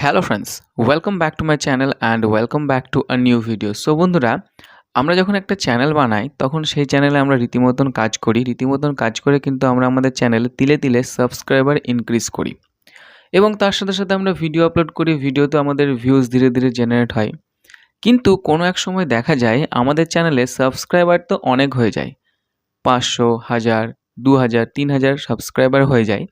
Hello friends welcome back to my channel and welcome back to a new video so বন্ধুরা, আমরা যখন একটা channel বানাই, তখন সেই চ্যানেলে আমরা রীতিমতন কাজ করি। রীতিমতন কাজ করে কিন্তু আমরা আমাদের চ্যানেলে তিলে তিলে সাবস্ক্রাইবার ইনক্রিজ করি। এবং তার সাথে সাথে আমরা ভিডিও আপলোড করি ভিডিওতে আমাদের ভিউজ ধীরে ধীরে জেনারেট হয়। কিন্তু কোনো এক সময় দেখা যায়, আমাদের চ্যানেলে সাবস্ক্রাইবার তো অনেক হয়ে যায়। পাঁচশো, হাজার দু হাজার তিন হাজার সাবস্ক্রাইবার হয়ে যায়।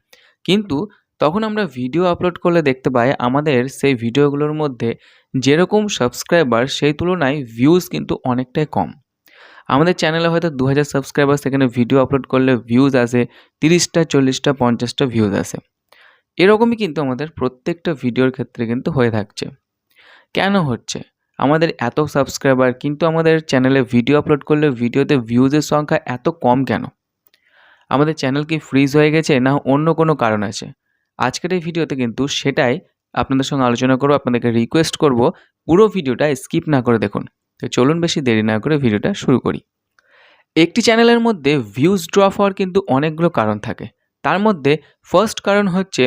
কিন্তু তখন আমরা ভিডিও আপলোড করলে দেখতে পাই আমাদের সেই ভিডিওগুলোর মধ্যে যেরকম সাবস্ক্রাইবার সেই তুলনায় ভিউজ কিন্তু অনেকটাই কম। আমাদের চ্যানেলে হয়তো দু হাজার সাবস্ক্রাইবার সেখানে ভিডিও আপলোড করলে ভিউজ আসে, তিরিশটা, চল্লিশটা, পঞ্চাশটা ভিউজ আসে। এরকমই কিন্তু আমাদের প্রত্যেকটা ভিডিওর ক্ষেত্রে কিন্তু হয়ে থাকছে। কেন হচ্ছে? আমাদের এত সাবস্ক্রাইবার কিন্তু আমাদের চ্যানেলে ভিডিও আপলোড করলে ভিডিওতে ভিউজের সংখ্যা এত কম কেন? আমাদের চ্যানেল কি ফ্রিজ হয়ে গেছে না অন্য কোনো কারণ আছে? আজকের এই ভিডিওতে কিন্তু সেটাই আপনাদের সঙ্গে আলোচনা করব, আপনাদেরকে রিকোয়েস্ট করব। পুরো ভিডিওটা স্কিপ না করে দেখুন। তো চলুন বেশি দেরি না করে ভিডিওটা শুরু করি। একটি চ্যানেলের মধ্যে ভিউজ ড্রপ হওয়ার কিন্তু অনেকগুলো কারণ থাকে। তার মধ্যে ফার্স্ট কারণ হচ্ছে,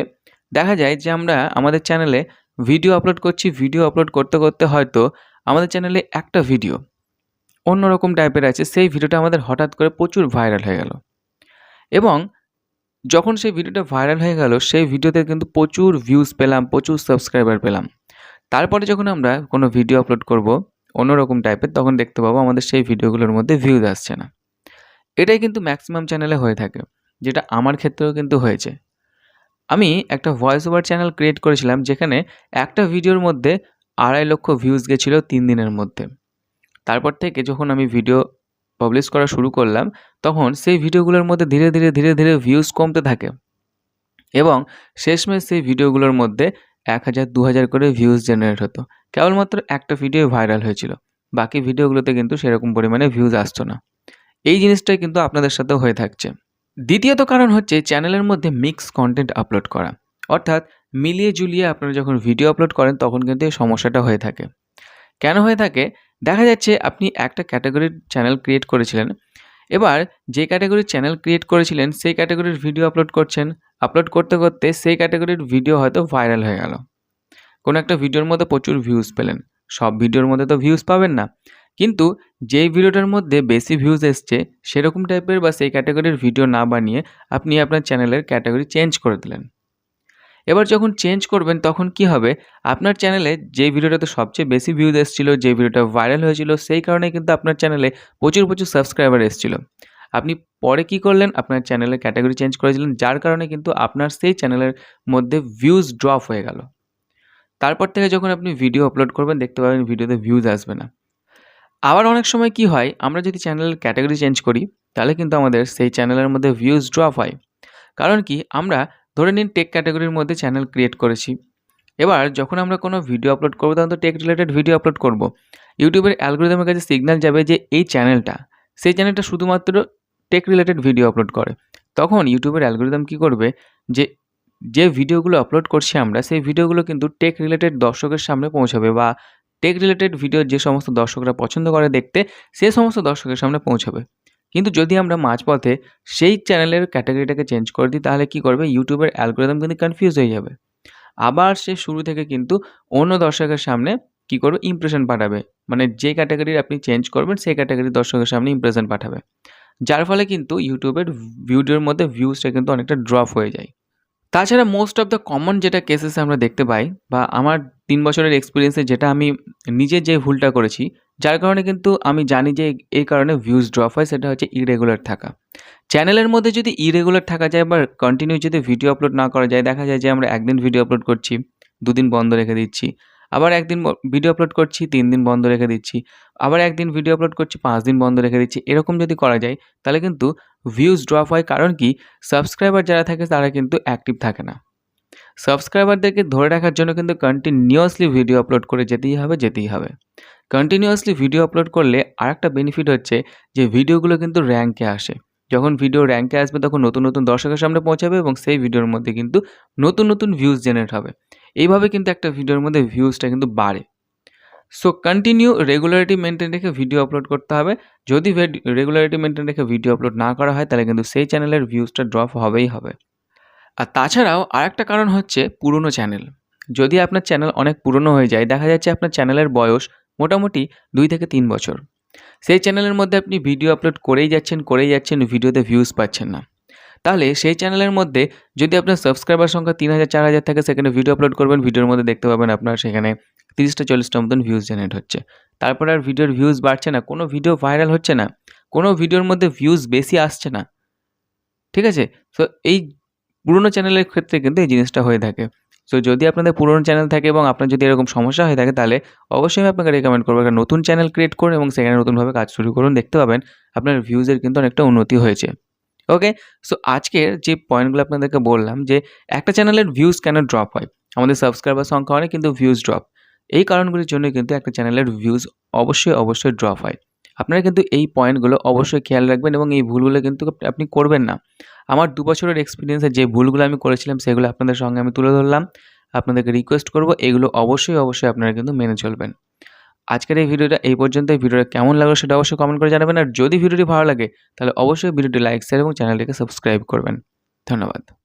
দেখা যায় যে আমরা আমাদের চ্যানেলে ভিডিও আপলোড করছি ভিডিও আপলোড করতে করতে হয়তো আমাদের চ্যানেলে একটা ভিডিও অন্যরকম টাইপের আছে, সেই ভিডিওটা আমাদের হঠাৎ করে প্রচুর ভাইরাল হয়ে গেল। এবং যখন সেই ভিডিওটা ভাইরাল হয়ে গেল, সেই ভিডিওতে কিন্তু প্রচুর ভিউজ পেলাম, প্রচুর সাবস্ক্রাইবার পেলাম। তারপরে যখন আমরা কোনো ভিডিও আপলোড করব অন্যরকম টাইপের তখন দেখতে পাবো আমাদের সেই ভিডিওগুলোর মধ্যে ভিউজ আসছে না। এটাই কিন্তু ম্যাক্সিমাম চ্যানেলে হয়ে থাকে, যেটা আমার ক্ষেত্রেও কিন্তু হয়েছে। আমি একটা ভয়েস ওভার চ্যানেল ক্রিয়েট করেছিলাম, যেখানে একটা ভিডিওর মধ্যে আড়াই লক্ষ ভিউজ গেছিল তিন দিনের মধ্যে। তারপর থেকে যখন আমি ভিডিও পাবলিশ করা শুরু করলাম, তখন সেই ভিডিওগুলোর মধ্যে ধীরে ধীরে ধীরে ধীরে ভিউজ কমতে থাকে। এবং শেষমেশ সেই ভিডিওগুলোর মধ্যে এক হাজার, দু হাজার করে ভিউজ জেনারেট হতো। কেবলমাত্র একটা ভিডিও ভাইরাল হয়েছিল। বাকি ভিডিওগুলোতে কিন্তু সেরকম পরিমাণে ভিউজ আসতো না। এই জিনিসটাই কিন্তু আপনাদের সাথেও হয়ে থাকছে। দ্বিতীয়ত কারণ হচ্ছে চ্যানেলের মধ্যে মিক্স কন্টেন্ট আপলোড করা। অর্থাৎ মিলিয়ে জুলিয়ে আপনারা যখন ভিডিও আপলোড করেন, তখন কিন্তু এই সমস্যাটা হয়ে থাকে। কেন হয়ে থাকে? দেখা যাচ্ছে আপনি একটা ক্যাটাগরির চ্যানেল ক্রিয়েট করেছিলেন। এবার যে ক্যাটাগরির চ্যানেল ক্রিয়েট করেছিলেন, সেই ক্যাটাগরির ভিডিও আপলোড করছেন। আপলোড করতে করতে সেই ক্যাটাগরির ভিডিও হয়তো ভাইরাল হয়ে গেল। কোনো একটা ভিডিওর মধ্যে প্রচুর ভিউজ পেলেন। সব ভিডিওর মধ্যে তো ভিউজ পাবেন না। কিন্তু যেই ভিডিওটার মধ্যে বেশি ভিউজ এসছে, সেরকম টাইপের বা সেই ক্যাটাগরির ভিডিও না বানিয়ে আপনি আপনার চ্যানেলের ক্যাটাগরি চেঞ্জ করে দিলেন। এবার যখন চেঞ্জ করবেন, তখন কি হবে? আপনার চ্যানেলে যে ভিডিওটাতে সবচেয়ে বেশি ভিউজ এসেছিল যে ভিডিওটা ভাইরাল হয়েছিল, সেই কারণে কিন্তু আপনার চ্যানেলে প্রচুর প্রচুর সাবস্ক্রাইবার এসেছিল। আপনি পরে কি করলেন? আপনার চ্যানেলের ক্যাটাগরি চেঞ্জ করেছিলেন, যার কারণে কিন্তু আপনার সেই চ্যানেলের মধ্যে ভিউজ ড্রপ হয়ে গেল। তারপর থেকে যখন আপনি ভিডিও আপলোড করবেন, দেখতে পাবেন ভিডিওতে ভিউজ আসবে না। আবার অনেক সময় কি হয়? আমরা যদি চ্যানেলের ক্যাটাগরি চেঞ্জ করি, তাহলে কিন্তু আমাদের সেই চ্যানেলের মধ্যে ভিউজ ড্রপ হয়। কারণ কি? আমরা ধরে নিন টেক ক্যাটাগরির মধ্যে চ্যানেল ক্রিয়েট করেছি। এবার যখন আমরা কোনো ভিডিও আপলোড করব, তখন তো টেক রিলেটেড ভিডিও আপলোড করব। ইউটিউবের অ্যালগোরিদমের কাছে সিগন্যাল যাবে যে এই চ্যানেলটা সেই চ্যানেলটা শুধুমাত্র টেক রিলেটেড ভিডিও আপলোড করে। তখন ইউটিউবের অ্যালগোরিদম কী করবে যে যে ভিডিওগুলো আপলোড করছি আমরা, সেই ভিডিওগুলো কিন্তু টেক রিলেটেড দর্শকের সামনে পৌঁছাবে বা টেক রিলেটেড ভিডিও যে সমস্ত দর্শকরা পছন্দ করে দেখতে, সে সমস্ত দর্শকের সামনে পৌঁছাবে। কিন্তু যদি আমরা মাঝপথে সেই চ্যানেলের ক্যাটাগরিটাকে চেঞ্জ করে দিই, তাহলে কি করবে? ইউটিউবের অ্যালগোরিদম কিন্তু কনফিউজ হয়ে যাবে। আবার সে শুরু থেকে কিন্তু অন্য দর্শকের সামনে কি করবে? ইমপ্রেশন পাঠাবে। মানে যে ক্যাটাগরির আপনি চেঞ্জ করবেন, সেই ক্যাটাগরির দর্শকের সামনে ইমপ্রেশন পাঠাবে। যার ফলে কিন্তু ইউটিউবের ভিডিওর মধ্যে ভিউজটা কিন্তু অনেকটা ড্রপ হয়ে যায়। তাছাড়া মোস্ট অফ দ্য কমন যেটা কেসেস আমরা দেখতে পাই বা আমার তিন বছরের এক্সপিরিয়েন্সে যেটা আমি নিজে যে ভুলটা করেছি, যার কারণে কিন্তু আমি জানি যে এই কারণে ভিউজ ড্রপ হয়, সেটা হচ্ছে ইরেগুলার থাকা। চ্যানেলের মধ্যে যদি ইরেগুলার থাকা যায় বা কন্টিনিউ যদি ভিডিও আপলোড না করা যায়, দেখা যায় যে আমরা একদিন ভিডিও আপলোড করছি, দুদিন বন্ধ রেখে দিচ্ছি আবার একদিন ভিডিও আপলোড করছি, তিন দিন বন্ধ রেখে দিচ্ছি। আবার একদিন ভিডিও আপলোড করছি, পাঁচ দিন বন্ধ রেখে দিচ্ছি। এরকম যদি করা যায়, তাহলে কিন্তু ভিউজ ড্রপ হয়। কারণ কি? সাবস্ক্রাইবার যারা থাকে, তারা কিন্তু অ্যাক্টিভ থাকে না। সাবস্ক্রাইবারদেরকে ধরে রাখার জন্য কিন্তু কন্টিনিউয়াসলি ভিডিও আপলোড করে যেতেই হবে যেতেই হবে। কন্টিনিউয়াসলি ভিডিও আপলোড করলে আরেকটা বেনিফিট হচ্ছে যে ভিডিওগুলো কিন্তু র্যাঙ্কে আসে। যখন ভিডিও র্যাঙ্কে আসবে, তখন নতুন নতুন দর্শকের সামনে পৌঁছাবে এবং সেই ভিডিওর মধ্যে কিন্তু নতুন নতুন ভিউজ জেনারেট হবে। এইভাবে কিন্তু একটা ভিডিওর মধ্যে ভিউজটা কিন্তু বাড়ে। সো কন্টিনিউ রেগুলারিটি মেনটেন রেখে ভিডিও আপলোড করতে হবে। যদি রেগুলারিটি মেনটেন রেখে ভিডিও আপলোড না করা হয়, তাহলে কিন্তু সেই চ্যানেলের ভিউজটা ড্রপ হবেই হবে। আর তাছাড়াও আরেকটা কারণ হচ্ছে পুরনো চ্যানেল যদি আপনার চ্যানেল অনেক পুরনো হয়ে যায়, দেখা যাচ্ছে আপনার চ্যানেলের বয়স মোটামুটি দুই থেকে তিন বছর। সেই চ্যানেলের মধ্যে আপনি ভিডিও আপলোড করেই যাচ্ছেন করেই যাচ্ছেন ভিডিওতে ভিউজ পাচ্ছেন না। তাহলে সেই চ্যানেলের মধ্যে যদি আপনার সাবস্ক্রাইবার সংখ্যা তিন হাজার, চার হাজার থাকে, সেখানে ভিডিও আপলোড করবেন। ভিডিওর মধ্যে দেখতে পাবেন আপনার সেখানে তিরিশটা, চল্লিশটা মতন ভিউজ জেনারেট হচ্ছে। তারপরে আর ভিডিওর ভিউজ বাড়ছে না। কোনো ভিডিও ভাইরাল হচ্ছে না। কোনো ভিডিওর মধ্যে ভিউজ বেশি আসছে না। ঠিক আছে? সো এই পুরনো চ্যানেলের ক্ষেত্রে কিন্তু এই জিনিসটা হয়ে থাকে। সো যদি আপনাদের পুরনো চ্যানেল থাকে এবং আপনার যদি এরকম সমস্যা হয়ে থাকে, তাহলে অবশ্যই আমি আপনাকে রেকমেন্ড করব একটা নতুন চ্যানেল ক্রিয়েট করুন এবং সেখানে নতুনভাবে কাজ শুরু করুন। দেখতে পাবেন আপনার ভিউজের কিন্তু অনেকটা উন্নতি হয়েছে। ওকে সো আজকের যে পয়েন্টগুলো আপনাদেরকে বললাম যে একটা চ্যানেলের ভিউজ কেন ড্রপ হয়? আমাদের সাবস্ক্রাইবার সংখ্যা অনেক, কিন্তু ভিউজ ড্রপ এই কারণগুলির জন্য কিন্তু একটা চ্যানেলের ভিউজ অবশ্যই অবশ্যই ড্রপ হয়। আপনারা কিন্তু এই পয়েন্টগুলো অবশ্যই খেয়াল রাখবেন এবং এই ভুলগুলো কিন্তু আপনি করবেন না। আমার দু বছরের এক্সপিরিয়েন্সে যে ভুলগুলো আমি করেছিলাম, সেগুলো আপনাদের সঙ্গে আমি তুলে ধরলাম। আপনাদেরকে রিকোয়েস্ট করব, এগুলো অবশ্যই অবশ্যই আপনারা কিন্তু মেনে চলবেন। আজকের এই ভিডিওটা এই পর্যন্ত ভিডিওটা কেমন লাগল সেটা অবশ্যই কমেন্ট করে জানাবেন। আর যদি ভিডিওটি ভালো লাগে, তাহলে অবশ্যই ভিডিওটি লাইক শেয়ার এবং চ্যানেলটিকে সাবস্ক্রাইব করবেন। ধন্যবাদ।